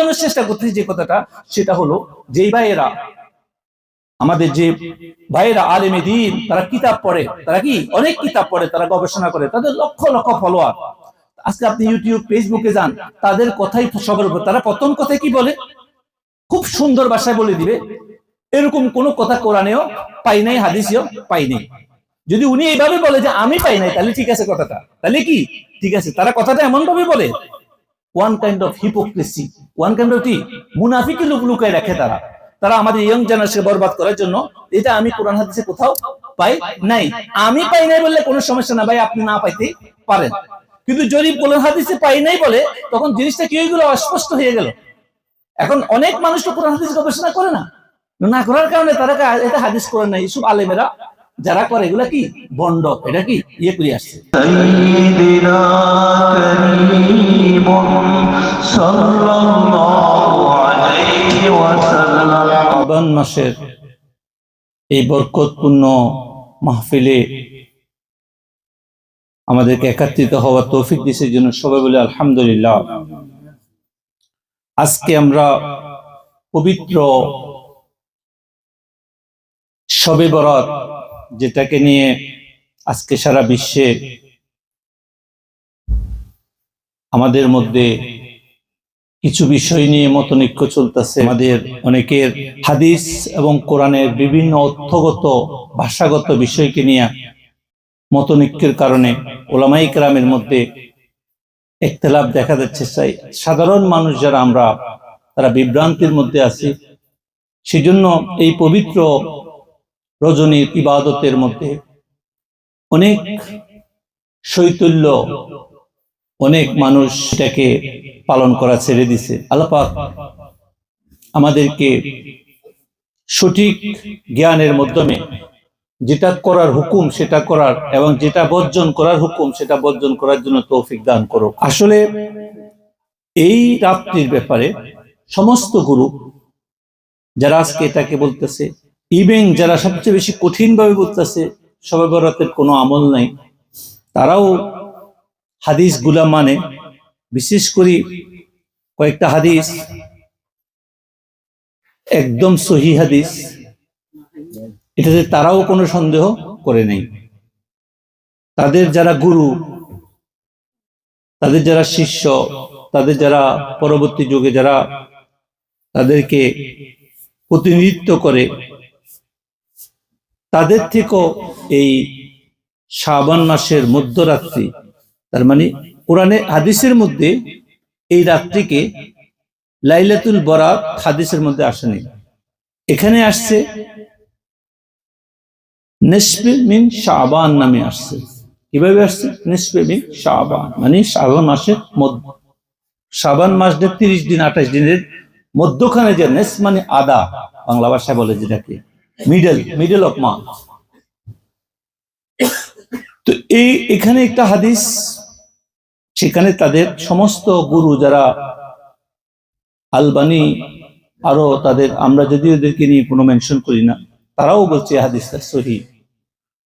বোঝানোর চেষ্টা করতেছি যে কথাটা, সেটা হলো যেই ভাইয়েরা আমাদের যে ভাইয়েরা আলেমে দিন, তারা কিতাব পড়ে, তারা কি? অনেক কিতাব পড়ে, তারা গবেষণা করে, তাদের লক্ষ লক্ষ ফলোয়ার আজকে আপনি ইউটিউব ফেসবুকে যান, তাদের কথাই সবার উপর, তারা প্রথম কথায় কি বলে? খুব সুন্দর ভাষায় বলে দিবে, এরকম কোন কথা কোরআনেও পাই নাই, হাদিসেও পাই নাই। যদি উনি এইভাবে বলে যে আমি পাই নাই, তাহলে ঠিক আছে কথাটা। তাহলে কি? ঠিক আছে, তারা কথাটা এমন ভাবে বলে one kind of hypocrisy one kind of কি মুনাফিকে লুক লুকায় রাখে তারা তারা আমাদের ইয়ং জেনারেশন বরবাদ করার জন্য এটা আমি কোরআন হাদিসে কোথাও পাই নাই। আমি পাই নাই বললে কোনো সমস্যা না, ভাই, আপনি না পাইতে পারেন। কিন্তু যদি কোরআন হাদিসে পাই নাই বলে, তখন জিনিসটা কি হয়ে অস্পষ্ট হয়ে গেল। এখন অনেক মানুষ তো কোরআন হাদিস গবেষণা করে না। না করার কারণে তারা এটা হাদিস করে নাই। ইসুফ আলেমেরা যারা করে, এগুলা কি? বন্ড এটা কি? ইয়ে করে আসছে। মাসের এই বরকতপূর্ণ মাহফিলে আমাদেরকে একাত্রিত হওয়ার তৌফিক দিসের জন্য সবাই বলে আলহামদুলিল্লাহ। আজকে আমরা পবিত্র সবে বরাত যেটাকে নিয়ে আজকে সারা বিশ্বে আমাদের মধ্যে কিছু বিষয় নিয়ে মতনৈক্য চলতেছে। আমাদের অনেকের হাদিস এবং কোরআনের বিভিন্ন অর্থগত, ভাষাগত বিষয়কে নিয়ে মতনৈক্যের কারণে ওলামাই কেরামের মধ্যে একতলাপ দেখা যাচ্ছে। তাই সাধারণ মানুষ যারা আমরা, তারা বিভ্রান্তির মধ্যে আছি। সেজন্য এই পবিত্র রজনীর ইবাদতের মধ্যে অনেক শৈতুল্য, অনেক মানুষ এটাকে পালন করা ছেড়ে দিছে। আল্লাপাক আমাদেরকে সঠিক জ্ঞানের মাধ্যমে যেটা করার হুকুম সেটা করার এবং যেটা বর্জন করার হুকুম সেটা বর্জন করার জন্য তৌফিক দান করো আসলে এই রাত্রির ব্যাপারে সমস্ত গুরু যারা আজকে এটাকে বলতেছে ইভেন যারা সবচেয়ে বেশি কঠিন ভাবে বলতেছে সবে বরাতের কোনো আমল নাই, তারাও হাদিসগুলা মানে। বিশেষ করে কয়েকটা হাদিস, একদম সহি হাদিস, এটাতে তারাও কোনো সন্দেহ করে নেই। তাদের যারা গুরু, তাদের যারা শিষ্য, তাদের যারা পরবর্তী যুগে যারা তাদেরকে প্রতিনিধিত্ব করে তাদের থেকেও এই শ্রাবণ মাসের মধ্যরাত্রি, তার মানে কোরআনে হাদিসের মধ্যে এই রাত্রিকে লাইলাতুল বরাত হাদিসের মধ্যে আসেনি। এখানে আসছে নেসবে মিন শাবান নামে আসছে। কীভাবে আসছে? নেসবে মিন শাবান মানে শ্রাবণ মাসের মধ্য শ্রাবণ মাসের তিরিশ দিন, আঠাশ দিনের মধ্যখানে যে নেস মানে আদা, বাংলা ভাষায় বলে যেটাকে। মিডল মিডল অফ মান্থ তো এই, এখানে একটা হাদিস, সেখানে তাদের সমস্ত গুরু যারা আলবানি, আরও তাদের, আমরা যদি ওদেরকে নিয়ে কোনো মেনশন করি না, তারাও বলছে হাদিসটা সহি।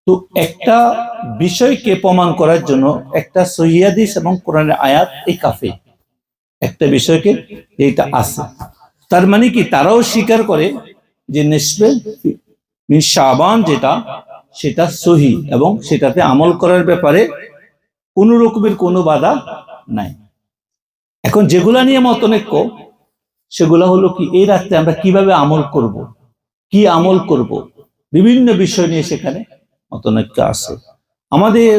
তো একটা বিষয়কে প্রমাণ করার জন্য একটা সহি হাদিস এবং কোরআনের আয়াত এই কাফে একটা বিষয়কে এইটা আছে। তার মানে কি, তারাও স্বীকার করে যে নেসবে শাবান যেটা, সেটা সহি এবং সেটাতে আমল করার ব্যাপারে কোন রকমের কোনো বাধা নাই। এখন যেগুলা নিয়ে মতনৈক্য সেগুলা হলো কি, এই রাত্রে আমরা কীভাবে আমল করব, কি আমল করব, বিভিন্ন বিষয় নিয়ে সেখানে মতনৈক্য আছে। আমাদের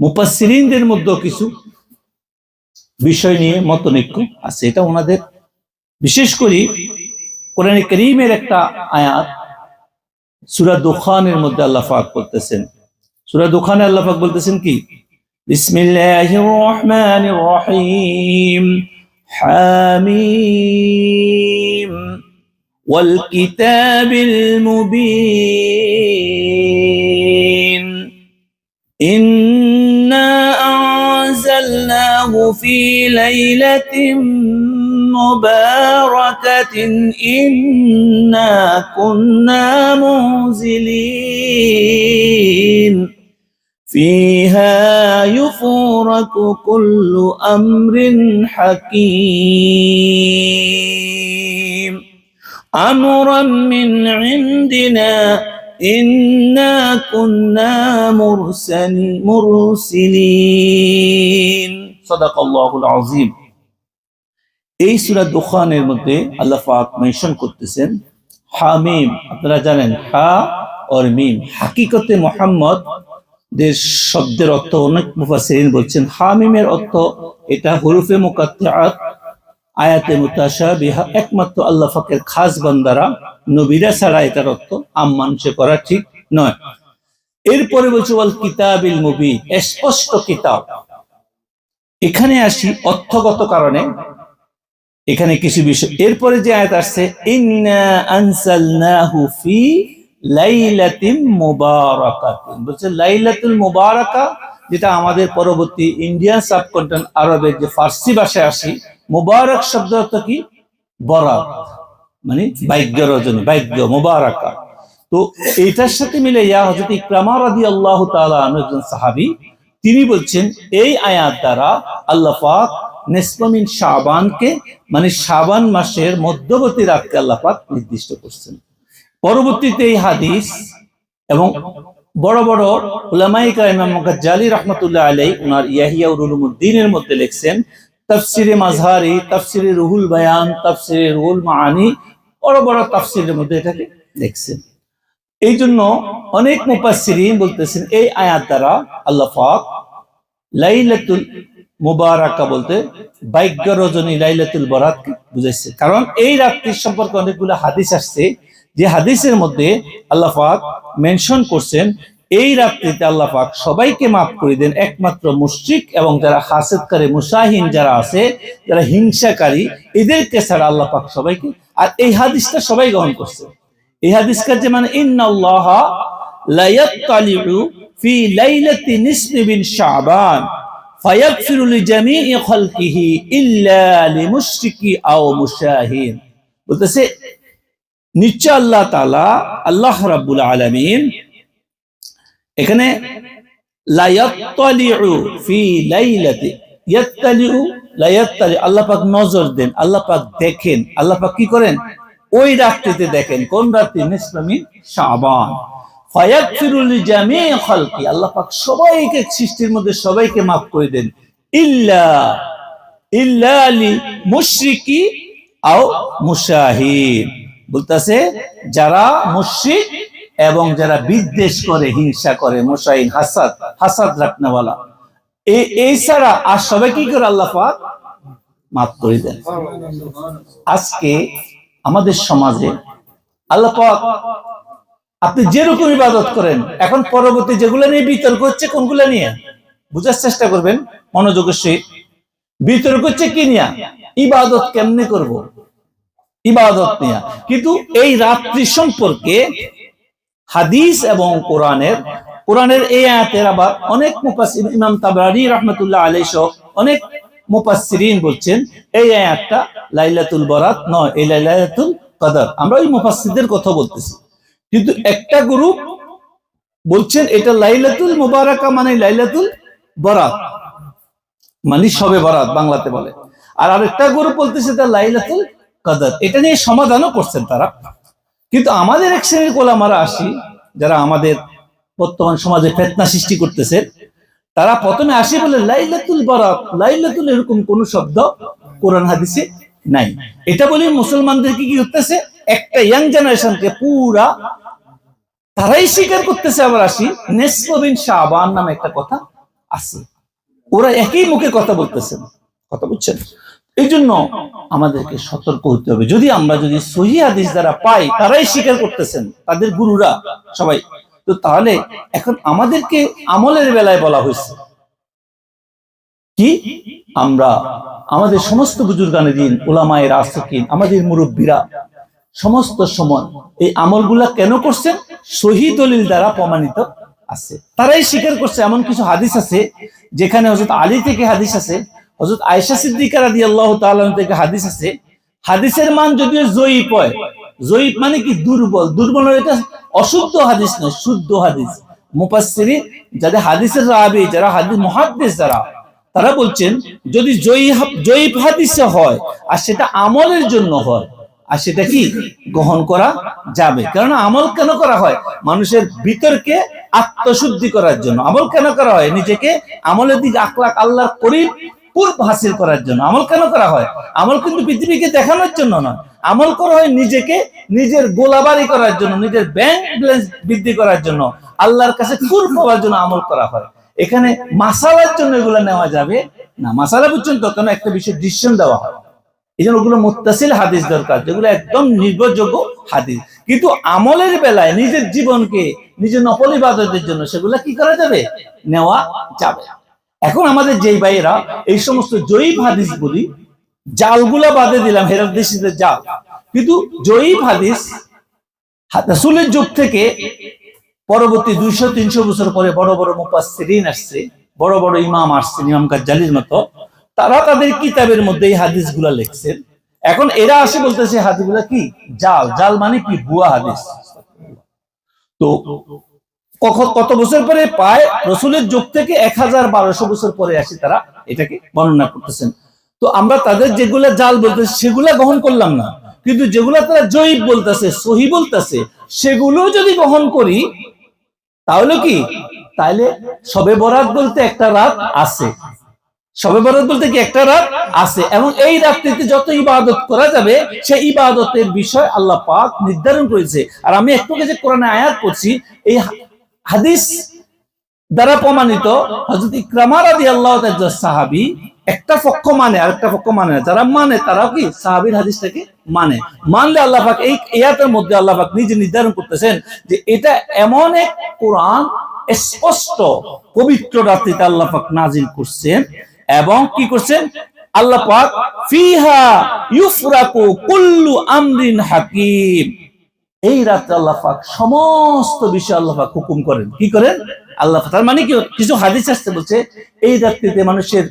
মুপাসিরিনদের মধ্যেও কিছু বিষয় নিয়ে মতনৈক্য আছে। এটা ওনাদের, বিশেষ করে কোরআন করিমের একটা আয়াত সুরা দোখানের মধ্যে আল্লাহ পাক বলতেছেন সুরা দোখানে আল্লাহ পাক বলতেছেন কি বিসমিল্লাহির রহমানির রহিম حاميم والكتاب المبين إنا أنزلناه في ليلة مباركة إنا كنا منزلين. فيها يفرق كل أمر حكيم. أمرا من عندنا إنا كنا مرسل مرسلين. صدق الله العظيم. এই সুরা দুখানের মধ্যে আল্লাহ পাক মেনশন করতেছেন হামিম আপনারা জানেন, হা আর মিম। হাকিকতে মোহাম্মদ দের শব্দের অর্থ অনেক মুফাসসিরিন বলছেন হামিমের অর্থ এটা হরুফে মুকাত্তাআত, আয়াতে মুতাশাবিহা, একমাত্র আল্লাহ পাকের খাস বান্দারা, নবীরা ছাড়া এটার অর্থ আম মানুষে করা ঠিক নয়। এরপরে বলছে, ওয়াল কিতাবিল মুবিন স্পষ্ট কিতাব। এখানে আসি অর্থগত কারণে এখানে কিছু বিষয় এরপরে যে আয়াত আসছে ফি বলছে, লাইলাতুল মুবারাকা, যেটা আমাদের পরবর্তী ইন্ডিয়ান সাবকন্টিনেন্ট যে ভাষায় আসি, মুবারক শব্দ অর্থ কি? বরাত মানে ভাগ্য রজনী, ভাগ্য, মুবারাকা। তো এইটার সাথে মিলে ইয়া হযরত ইকরামা আনহু একজন সাহাবী, তিনি বলছেন, এই আয়াত দ্বারা আল্লাহ পাক নেসমিন শাবানকে মানে শাবান মাসের মধ্যবর্তী রাতকে আল্লাহ পাক নির্দিষ্ট করছেন। পরবর্তীতে এই হাদিস এবং বড় বড় উলামাইকা গাজ্জালি রহমতুল্লাহ আলাই উনার ইয়াহিয়া উলুমুদ্দিনের মধ্যে লিখছেন, তফসিরে মাঝহারি, তাফসিরে রুহুল বায়ান, তাফসিরে রুহুল মাআনি, বড় বড় তাফসিরের মধ্যে এটাকে লিখছেন। এই জন্য অনেক মুফাসসিরিন বলতেছেন, এই আয়াত দ্বারা আল্লাহ লাইলাতুল মুবারাকা বলতে বাইজ্ঞ রজনী লাইলাতুল বরাতকে বুঝাইছে। কারণ এই রাত্রির সম্পর্কে অনেকগুলো হাদিস আসছে। যে হাদিসের মধ্যে আল্লাহ পাক মেনশন করছেন, এই রাত্রিতে আল্লাহ পাক সবাইকে মাফ করে দেন, একমাত্র মুশরিক এবং যারা হাসেদকারী মুসাহিন যারা আছে, যারা হিংসাকারী, এদেরকে ছাড়া আল্লাহ পাক সবাইকে, আর এই হাদিসটা সবাই গ্রহণ করছে। এই হাদিসটা যে মানে ইন্নাল্লাহ লা ইয়াত্তালিউ ফি লাইলাতি নিসফি বিন শাবান। মুশাহিন বলতেছে, নিশ্চয় আল্লাহ তাআলা, আল্লাহ আলামিন এখানে আল্লাহ পাক নজর দেন, আল্লাহ পাক দেখেন, আল্লাহ পাক কি করেন? ওই রাত্রিতে দেখেন, কোন রাত্রি? নিসফামি শাবান। সবাইকে সৃষ্টির মধ্যে সবাইকে মাফ করে দেন। ইল্লা ইল্লা লি মুশরিকি আও মুশাহিদ। বলতেছে, যারা এবং যারা বিদ্বেষ করে, হিংসা করে মুশাহিন হাসাদ হাসাদ এই ছাড়া আর সবাই কি করে আল্লাহ পাক মাফ করে দেন? আজকে আমাদের সমাজে আল্লাহ আপনি যেরকম ইবাদত করেন, এখন পরবর্তী যেগুলো নিয়ে বিতর্ক হচ্ছে কোনগুলো নিয়ে? বুঝার চেষ্টা করবেন, মনোযোগের সহিত। বিতর্ক হচ্ছে কি নিয়ে? ইবাদত কেমনে করব? ইবাদত নিয়ে। কিন্তু এই রাত্রি সম্পর্কে হাদিস এবং কোরআনের কোরআনের এই আয়াতের আবার অনেক মুফাসসির, ইমাম তাবরানি রাহমাতুল্লাহ আলাইহি সহ অনেক মুফাসসিরিন বলছেন, এই আয়াতটা লাইলাতুল বরাত নয়, এই লাইলাতুল কদর। আমরা ওই মুফাসসিরদের কথা বলতেছি। কিন্তু একটা গ্রুপ বলছেন এটা লাইলাতুল মুবারাকা মানে লাইলাতুল বরাত। মানে সবে বরাত বাংলাতে বলে। আর আরেকটা গ্রুপ বলতেছে এটা লাইলাতুল কদর। এটা নিয়ে সমাধানও করছেন তারা। কিন্তু আমাদের এক শ্রেণির কোলামারা আসি, যারা আমাদের বর্তমান সমাজে ফেতনা সৃষ্টি করতেছে, তারা প্রথমে আসি বলে লাইলাতুল বরাত, লাইলাতুল এরকম কোন শব্দ কোরআন হাদিসে নাই। এটা বলে মুসলমানদেরকে কি করতেছে? একটা ইয়াং জেনারেশনকে পুরা তারাই স্বীকার করতেছে আবার আসি নেসবিন শাহবান নামে একটা কথা আছে। ওরা একই মুখে কথা বলতেছেন কথা বুঝছেন এই জন্য আমাদেরকে সতর্ক হতে হবে। যদি আমরা যদি সহি হাদিস দ্বারা পাই, তারাই স্বীকার করতেছেন, তাদের গুরুরা সবাই, তো তাহলে এখন আমাদেরকে আমলের বেলায় বলা হয়েছে। কি? আমরা আমাদের সমস্ত বুজুর্গানে দিন ওলামায়ের আসকিন আমাদের মুরব্বীরা সমস্ত সময় এই আমলগুলা কেন করছেন? সহি দলিল দ্বারা প্রমাণিত আছে। তারাই স্বীকার করছে, এমন কিছু হাদিস আছে, যেখানে হজরত আলী থেকে হাদিস আছে হজরত আয়সা সিদ্দিকা রাদি আল্লাহ থেকে হাদিস আছে। হাদিসের মান যদিও জয়ীপ হয় জয়ীপ মানে কি দুর্বল? দুর্বল এটা অশুদ্ধ হাদিস নয়, শুদ্ধ হাদিস। মুফাসসিরিন, যাদের হাদিসের রাবি, যারা হাদিস মুহাদ্দিস যারা তারা বলছেন, যদি জয়ীফ জয়ীফ হাদিসে হয়, আর সেটা আমলের জন্য হয় আর সেটা কি? গ্রহণ করা যাবে। কারণ আমল কেন করা হয়? মানুষের ভিতরকে আত্মশুদ্ধি করার জন্য। আমল কেন করা হয়? নিজেকে আমলের দিকে আকলাক আল্লাহর করিব পূর্ব হাসিল করার জন্য। আমল কেন করা হয়? আমল কিন্তু পৃথিবীকে দেখানোর জন্য নয়। আমল করা হয় নিজেকে নিজের গোলাবারি করার জন্য, নিজের ব্যাংক ব্যালেন্স বৃদ্ধি করার জন্য, আল্লাহর কাছে কুর পাওয়ার জন্য আমল করা হয়। এখানে মাসালার জন্য এগুলো নেওয়া যাবে না। মাসালা পর্যন্ত কেন একটা বিষয় ডিসিশন দেওয়া হয়। এই জন্য ওগুলো মুত্তাসিল হাদিস দরকার, যেগুলো একদম নির্ভরযোগ্য হাদিস। কিন্তু আমলের বেলায় নিজের জীবনকে, নিজের নকল ইবাদতের জন্য সেগুলো কি করা যাবে? নেওয়া যাবে। এখন আমাদের যেই ভাইয়েরা এই সমস্ত জয়ীব হাদিস বলি জালগুলা বাদে দিলাম হেরাদেশিদের জাল। কিন্তু জয়ীব হাদিস রাসূলের যুগ থেকে পরবর্তী দুইশো, তিনশো বছর পরে বড় বড় মুফাসসিরিন আসছে, বড় বড় ইমাম আসছেন ইমাম গাজ্জালির মতো। তারা তাদের কিতাবের মধ্যে এই হাদিসগুলা লিখছেন। এখন এরা আসে বলতেছে, হাদিসগুলা কি? জাল। জাল মানে কি? ভুয়া হাদিস। তো কত বছর পরে? পায় রসুলের যুগ থেকে এক হাজার বারোশো বছর পরে আসে তারা এটাকে বর্ণনা করতেছেন। তো আমরা তাদের যেগুলা জাল বলতেছে, সেগুলা গ্রহণ করলাম না। কিন্তু যেগুলা তারা জৈব বলতেছে, সহি বলতেছে সেগুলো যদি গ্রহণ করি, তাহলে কি? তাহলে সবে বরাত বলতে একটা রাত আছে। সবে বরাত বলতে কি একটা রাত আছে? এবং এই রাত্রিতে যত ইবাদত করা যাবে, সেই ইবাদতের বিষয় আল্লাহ পাক নির্ধারণ করেছে। আর আমি একটু যে কোরআনে আয়াত করছি এই হাদিস দ্বারা প্রমাণিত হযরত ইকরামা রাদিয়াল্লাহু তাআলা সাহাবী একটা পক্ষ মানে আর একটা পক্ষ মানে না। যারা মানে তারাও কি সাহাবীর হাদিসটাকে মানে। মানলে আল্লাহ পাক এই ইয়াতের মধ্যে আল্লাহ পাক নিজে নির্ধারণ করতেছেন যে এটা এমন এক কোরআন, স্পষ্ট, পবিত্র রাত্রিতে আল্লাহ পাক নাজিল করছেন। এবং কি করছেন? আল্লাহ পাক ফিহা ইউফরাকু কুল্লু আমরিন হাকিম। এই রাতে আল্লাহ পাক সমস্ত বিষয় আল্লাহ পাক হুকুম করেন। কি করেন? আল্লাহ তার মানে কি? কিছু হাদিস আসতে বলছে, এই রাত্রিতে মানুষের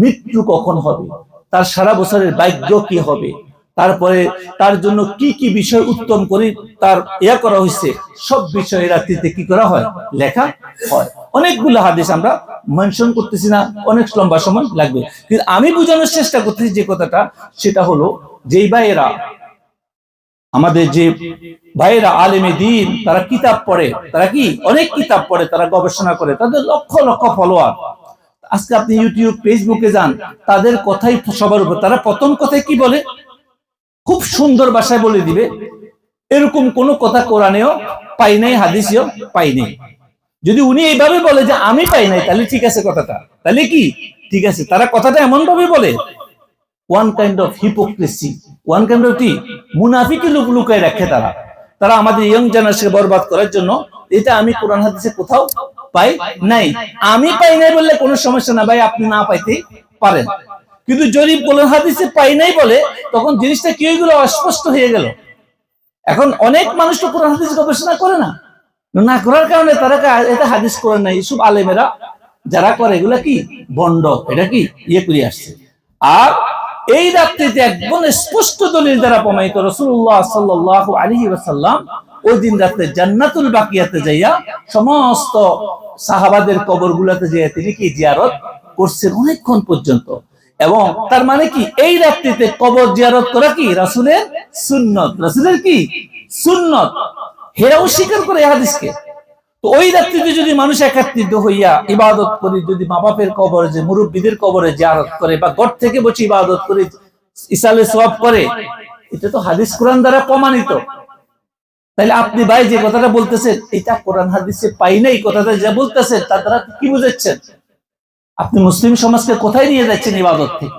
মৃত্যু কখন হবে? তার সারা বছরের ভাগ্য কি হবে? তারপরে তার জন্য কি কি বিষয় উত্তম করে তার ইয়া করা হয়েছে, সব বিষয় রাত্রিতে কি করা হয়? লেখা হয়। অনেকগুলো হাদিস আমরা মেনশন করতেছি না, অনেক লম্বা সময় লাগবে। কিন্তু আমি বোঝানোর চেষ্টা করতেছি যে কথাটা, সেটা হলো যেই ভাইয়েরা, আমাদের যে ভাইয়েরা আলেমে দিন, তারা কিতাব পড়ে, তারা কি? অনেক কিতাব পড়ে, তারা গবেষণা করে, তাদের লক্ষ লক্ষ ফলোয়ার আজকে আপনি ইউটিউব ফেসবুকে যান, তাদের কথাই সবার উপর, তারা প্রথম কথায় কি বলে? খুব সুন্দর ভাষায় বলে দিবে। এরকম কোন কথা কোরআনেও পাই নাই, হাদিসেও পাই নাই। যদি উনি এইভাবে বলে যে আমি পাই নাই, তাহলে ঠিক আছে কথাটা। তাহলে কি? ঠিক আছে, তারা কথাটা এমন ভাবে বলে one kind of hypocrisy one kind of কি? মুনাফিকে লুক লুকায় রাখে তারা। তারা আমাদের ইয়ং জেনারেশন বরবাদ করার জন্য, এটা আমি কোরআন হাদিসে কোথাও পাই নাই। আমি পাই নাই বললে কোনো সমস্যা না, ভাই, আপনি না পাইতে পারেন। কিন্তু যদি কোরআন হাদিসে পাই নাই বলে, তখন জিনিসটা কি হয়ে অস্পষ্ট হয়ে গেল। এখন অনেক মানুষ তো কোরআন হাদিস গবেষণা করে না। না করার কারণে তারা এটা হাদিস করে নাই। এসব আলেমেরা যারা করে, এগুলা কি? বন্ড। এটা কি? ইয়ে করে আসছে। আর এই রাত্রিতে একদম স্পষ্ট দলিল দ্বারা প্রমাণিত রসুল্লাহ সাল্লাহ আলী ওয়াসাল্লাম ওই দিন রাত্রে জান্নাতুল বাকিয়াতে যাইয়া সমস্ত সাহাবাদের কবর গুলাতে যাইয়া তিনি কি জিয়ারত করছেন? অনেকক্ষণ পর্যন্ত। এবং তার মানে কি এই রাত্রিতে কবর জিয়ারত করা কি? রাসুলের সুন্নত। রাসুলের কি? সুন্নত। হেরাও স্বীকার করে হাদিসকে। তো ওই রাত্রিতে যদি মানুষ একাত্রিত হইয়া ইবাদত করি যদি মা বাপের কবরে যে মুরব্বীদের কবরে জিয়ারত করে বা ঘর থেকে বসে ইবাদত করে ইসালে সওয়াব করে এটা তো হাদিস কোরআন দ্বারা প্রমাণিত। তাহলে আপনি ভাই যে কথাটা বলতেছেন এটা কোরআন হাদিসে পাই নাই কথাটা যা বলতেছেন তা দ্বারা কি বুঝাচ্ছেন? আপনি মুসলিম সমাজকে কোথায় নিয়ে যাচ্ছেন ইবাদত থেকে?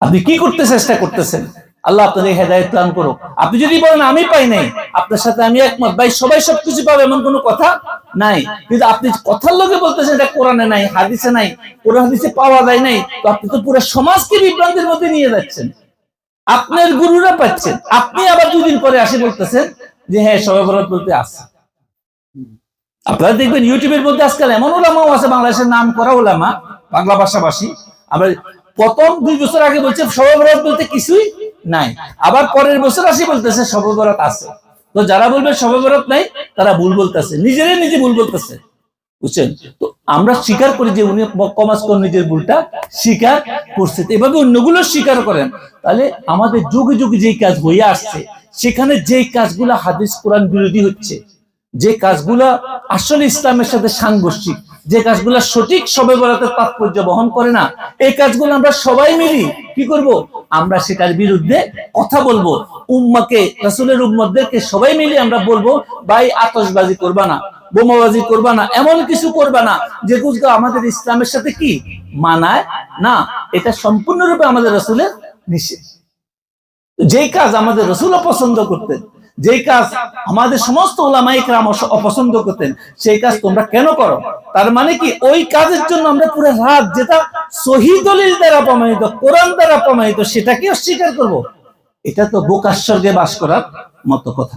আপনি কি করতে চেষ্টা করতেছেন? আল্লাহ আপনাদের হেদায়ত দান করুক। আপনি যদি বলেন, আমি পাই নাই, আপনার সাথে আমি একমত। ভাই, সবাই সবকিছু পাবে, এমন কোনো কথা নাই। কিন্তু আপনি কথার লোকে বলতেছেন, এটা কোরআনে নাই, হাদিসে নাই কোরআন হাদিসে পাওয়া যায় নাই। তো আপনি তো পুরো সমাজকে বিভ্রান্তির মধ্যে নিয়ে যাচ্ছেন। আপনার গুরুরা পাচ্ছেন। আপনি আবার দুদিন পরে আসে বলতেছেন যে হ্যাঁ সবাই বলতে আসছে। আপনারা দেখবেন ইউটিউবের মধ্যে আজকাল এমন ওলামাও আছে বাংলাদেশের নাম করা ওলামা, বাংলা ভাষাভাষী। আমরা প্রথম দুই বছর আগে বলছে সর্ববরাত বলতে কিছুই নাই। আবার পরের বছর আসি বলতেছে সর্ববরাত আছে। তো যারা বলবে সবে নাই, তারা ভুল বলতেছে। নিজেরাই নিজে ভুল বলতেছে। বুঝছেন? তো আমরা স্বীকার করি যে উনি কমাস কর নিজের ভুলটা স্বীকার করছে। এভাবে অন্যগুলো স্বীকার করেন। তাহলে আমাদের যুগে যুগে যেই কাজ হয়ে আসছে, সেখানে যেই কাজগুলো হাদিস কোরআন বিরোধী হচ্ছে যে কাজগুলো আসলে ইসলামের সাথে সাংঘর্ষিক, যে কাজগুলো সঠিক সবে বলাতে তাৎপর্য বহন করে না, এই কাজগুলো আমরা সবাই মিলি কি করব? আমরা সেটার বিরুদ্ধে কথা বলব। উম্মাকে, রাসূলের উম্মতদেরকে সবাই মিলে আমরা বলব, ভাই, আতশবাজি করবা না, বোমাবাজি করবা না, এমন কিছু করবা না, যে যেগুলো আমাদের ইসলামের সাথে কি মানায় না? এটা সম্পূর্ণরূপে আমাদের রাসূলের নিষেধ। যেই কাজ আমাদের রসুল পছন্দ করতেন যেই কাজ আমাদের সমস্ত ওলামাইকরাম অপছন্দ করতেন, সেই কাজ তোমরা কেন করো? তার মানে কি, ওই কাজের জন্য আমরা পুরো রাত যেটা সহি দলিল দ্বারা প্রমাণিত, কোরআন দ্বারা প্রমাণিত সেটাকে অস্বীকার করব। এটা তো বোকাশ্বর্গে বাস করার মতো কথা।